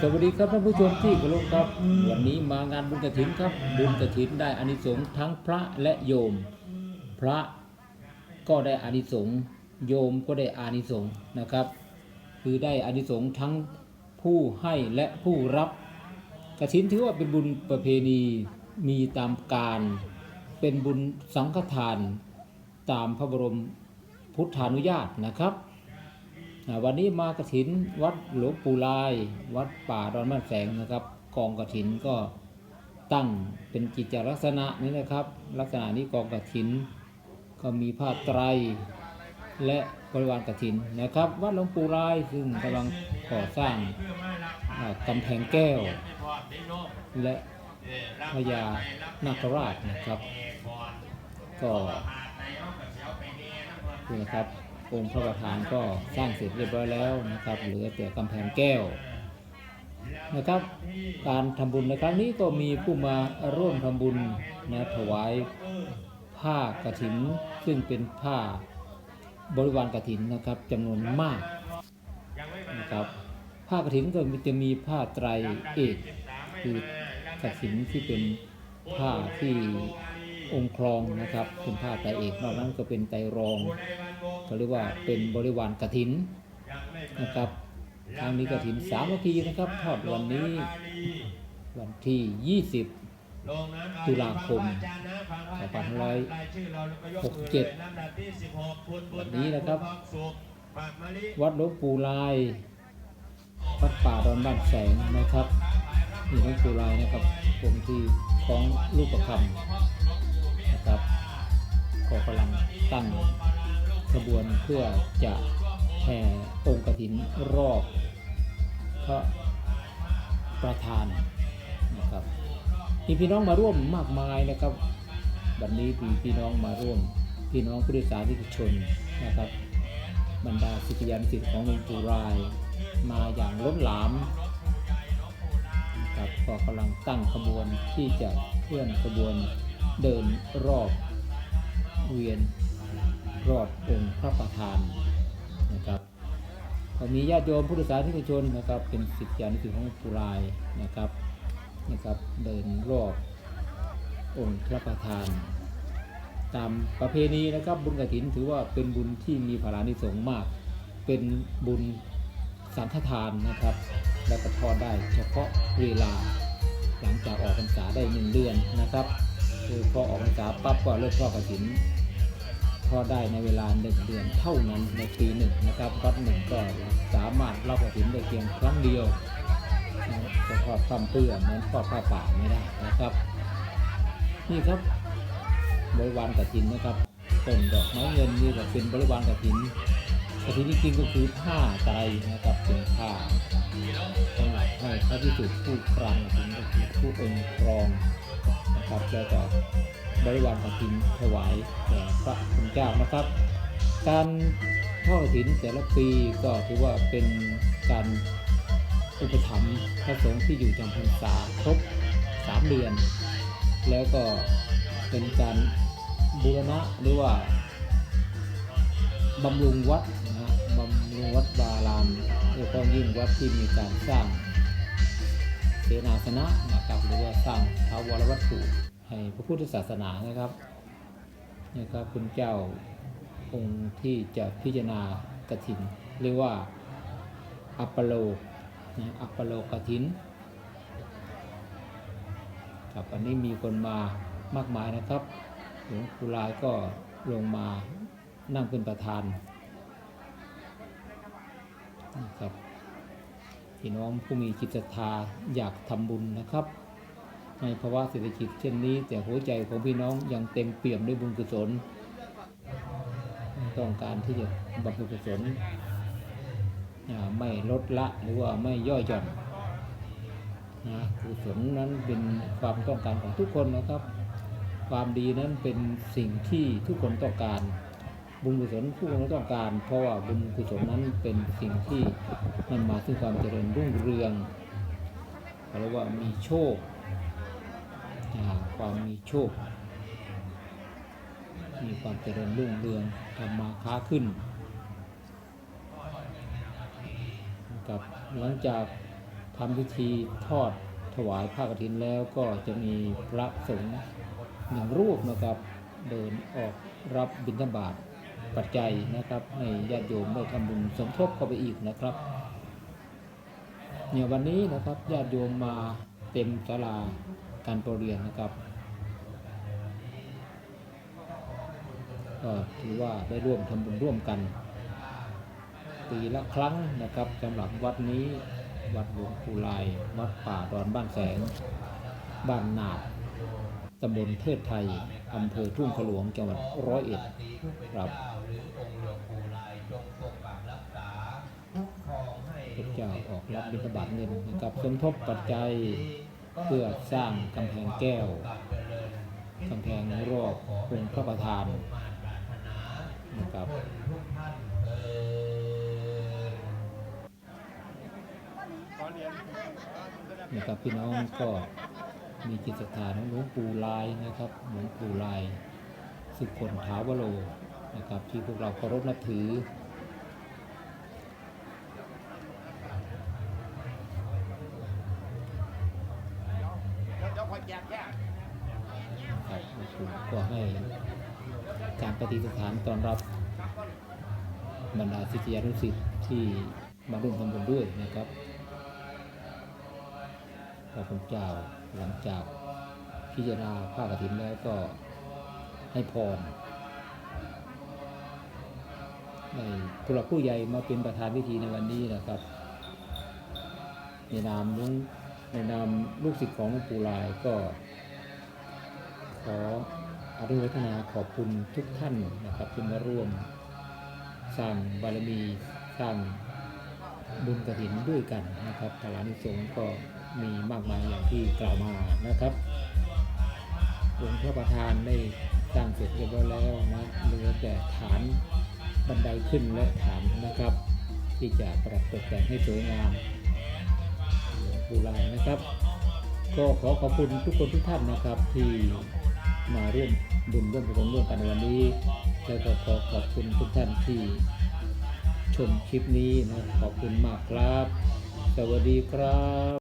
สวัสดีครับท่านผู้ชมที่เคารพครับ วันนี้มางานบุญกระถินครับ บุญกระถินได้อานิสงส์ทั้งพระและโยม พระก็ได้อานิสงส์โยมก็ได้อานิสงส์นะครับ คือได้อานิสงส์ทั้งผู้ให้และผู้รับกระถินถือว่าเป็นบุญประเพณีมีตามการเป็นบุญสังฆทาน ตามพระบรมพุทธานุญาตนะครับ วันนี้มากระถินวัดหลวงปู่ลาย วัดป่าดอนบ้านแสงนะครับ กองกระถินก็ตั้งเป็นกิจลักษณะนี้นะครับ ลักษณะนี้กองกระถิน ก็มีผ้าไตร และบริวารกระถินนะครับ วัดหลวงปู่ลายซึ่งกำลังก่อสร้างอ่ากำแพงแก้ว และพญานาคราชนะครับ ก็นี่นะครับ องค์พระประธานก็สร้างเสร็จเรียบร้อยแล้วนะครับเหลือแต่กำแพงแก้วนะครับ การทำบุญในครั้งนี้ก็มีผู้มาร่วมทำบุญนะถวายผ้ากฐิน ซึ่งเป็นผ้าบริวารกฐินนะครับจำนวนมากนะครับผ้ากฐินก็จะมีผ้าไตรเอกคือกฐินที่เป็นผ้าที่องค์ครองนะครับเป็นผ้าไตรเอกนอกนั้นก็เป็นไตรรอง เขาเรียกว่าเป็นบริวารกฐินนะครับทางนี้กฐินสามนทีนะครับทอดวันนี้วันที่ 20 ตุลาคม2567วันนี้นะครับ วัดหลวงปู่ลายวัดป่าดอนบ้านแสงนะครับนี่หลวงปู่ลายนะครับผมที่ของลูกประคำนะครับก็กำลังตั้ง ขบวนเพื่อจะแห่องค์กฐินรอบพระประธานนะครับมีพี่น้องมาร่วมมากมายนะครับวันนี้มีพี่น้องมาร่วม พี่น้องผู้โดยสารที่ชนนะครับ บรรดาศิษยานุศิษย์ของหลวงปู่ราย มาอย่างล้นหลามนะครับก็กำลังตั้งขบวนที่จะเคลื่อนขบวนเดินรอบเวียน รอบองค์พระประธานนะครับก็มีญาติโยมผู้โดยสารที่ชนนะครับ เป็นศิษยานุศิษย์ของปุรายนะครับนะครับเดินรอบองค์พระประธาน ตามประเพณีนะครับบุญกฐินถือว่าเป็นบุญที่มีพลานิสงมาก เป็นบุญสังฆทานนะครับ และก็ทอดได้เฉพาะเวลาหลังจากออกพรรษาได้หนึ่งเดือนนะครับคือพอออกพรรษาปั๊บก็เริ่มทอดกฐิน ทอดได้ในเวลาหนึ่งเดือนเท่านั้นในปีหนึ่งนะครับวัดหนึ่งก็สามารถรับกฐินได้เพียงครั้งเดียวนะจะทอดความเปื้อเหมือนทอดผ้าป่าไม่ได้นะครับ นี่ครับบริวารกฐินนะครับต้นดอกไม้เงินนี่ก็เป็นบริวารกฐินกฐินจริงก็คือผ้าไตรนะครับเป็นผ้าสำหรับให้พระพิสุผู้ครองกฐินก็คือผู้องค์ครองนะครับแล้วก็ บริวารกฐินถวายแด่พระคุณเจ้านะครับ การทอดกฐินแต่ละปีก็ถือว่าเป็นการอุปถัมภ์พระสงฆ์ที่อยู่จำพรรษาครบสามเดือน แล้วก็เป็นการบูรณะหรือว่าบำรุงวัดนะฮะบำรุงวัดบารามโดยเฉพาะยิ่งวัดที่มีการสร้างเสนาสนะนะครับหรือว่าสร้างท้าวรวัตถุ ให้พระพุทธศาสนานะครับนี่ครับคุณเจ้าองค์ที่จะพิจารณากฐินเรียกว่าอัปปโลนะอัปปโลกฐินครับอันนี้มีคนมามากมายนะครับหลวงปู่ลายก็ลงมานั่งเป็นประธานนะครับพี่น้องผู้มีจิตศรัทธาอยากทำบุญนะครับ ในภาวะเศรษฐกิจเช่นนี้ แต่หัวใจของพี่น้องยังเต็มเปี่ยมด้วยบุญกุศล ต้องการที่จะบำเพ็ญกุศลอ่าไม่ลดละหรือว่าไม่ย่อหย่อนนะกุศลนั้นเป็นความต้องการของทุกคนนะครับ ความดีนั้นเป็นสิ่งที่ทุกคนต้องการ บุญกุศลทุกคนต้องการ เพราะว่าบุญกุศลนั้นเป็นสิ่งที่มันมาซึ่งความเจริญรุ่งเรืองเขาเรียกว่ามีโชค ความมีโชค มีความเจริญรุ่งเรืองทำมาค้าขึ้นนะครับหลังจากทำพิธีทอดถวายผ้ากฐินแล้วก็จะมีพระสงฆ์หนึ่งรูปนะครับเดินออกรับบิณฑบาตปัจจัยนะครับให้ญาติโยมได้ทำบุญสมทบเข้าไปอีกนะครับเนี่ยวันนี้นะครับญาติโยมมาเต็มศาลา การประเรียนนะครับก็ถือว่าได้ร่วมทำบุญร่วมกัน ปีละครั้งนะครับสำหรับวัดนี้วัดหลวงปู่ลาย วัดป่าดอนบ้านแสง บ้านนาดตำบลเทิดไทยอำเภอทุ่งขลวงจังหวัดร้อยเอ็ดครับพระเจ้าออกรับบิณฑบาตเงินนะครับสมทบปัจจัย เพื่อสร้างกำแพงแก้วกำแพงรอบองค์พระประธานนะครับนะครับพี่น้องก็มีจิตศรัทธาของหลวงปู่ลายนะครับหลวงปู่ลาย สุขคนถาวโรนะครับที่พวกเราเคารพนับถือ ก็ให้การปฏิสถานต้อนรับบรรดาศิษยานุศิษย์ที่มาร่วมทำบุญด้วยนะครับพระคุณเจ้าหลังจากพิจารณาผ้ากฐินแล้วก็ให้พรในผู้หลักผู้ใหญ่มาเป็นประธานพิธีในวันนี้นะครับ ในนามลวงในนามลูกศิษย์ของหลวงปู่ลายก็ขอ อนุโมทนาขอบคุณทุกท่านนะครับที่มาร่วม สร้างบารมีสร้างบุญกระถินด้วยกันนะครับพลานิสงก็มีมากมายอย่างที่กล่าวมานะครับองค์พระประธานได้สร้างเสร็จเรียบร้อยแล้วนะเหลือแต่ฐานบันไดขึ้นและฐานนะครับ ที่จะประดับตกแต่งให้สวยงามหลวงปู่ลายนะครับ ก็ขอขอบคุณทุกคนทุกท่านนะครับที่มาร่วม บุญร่วมกุศลร่วมกันในวันนี้ แล้วก็ขอขอบคุณทุกท่านที่ชมคลิปนี้นะขอบคุณมากครับ สวัสดีครับ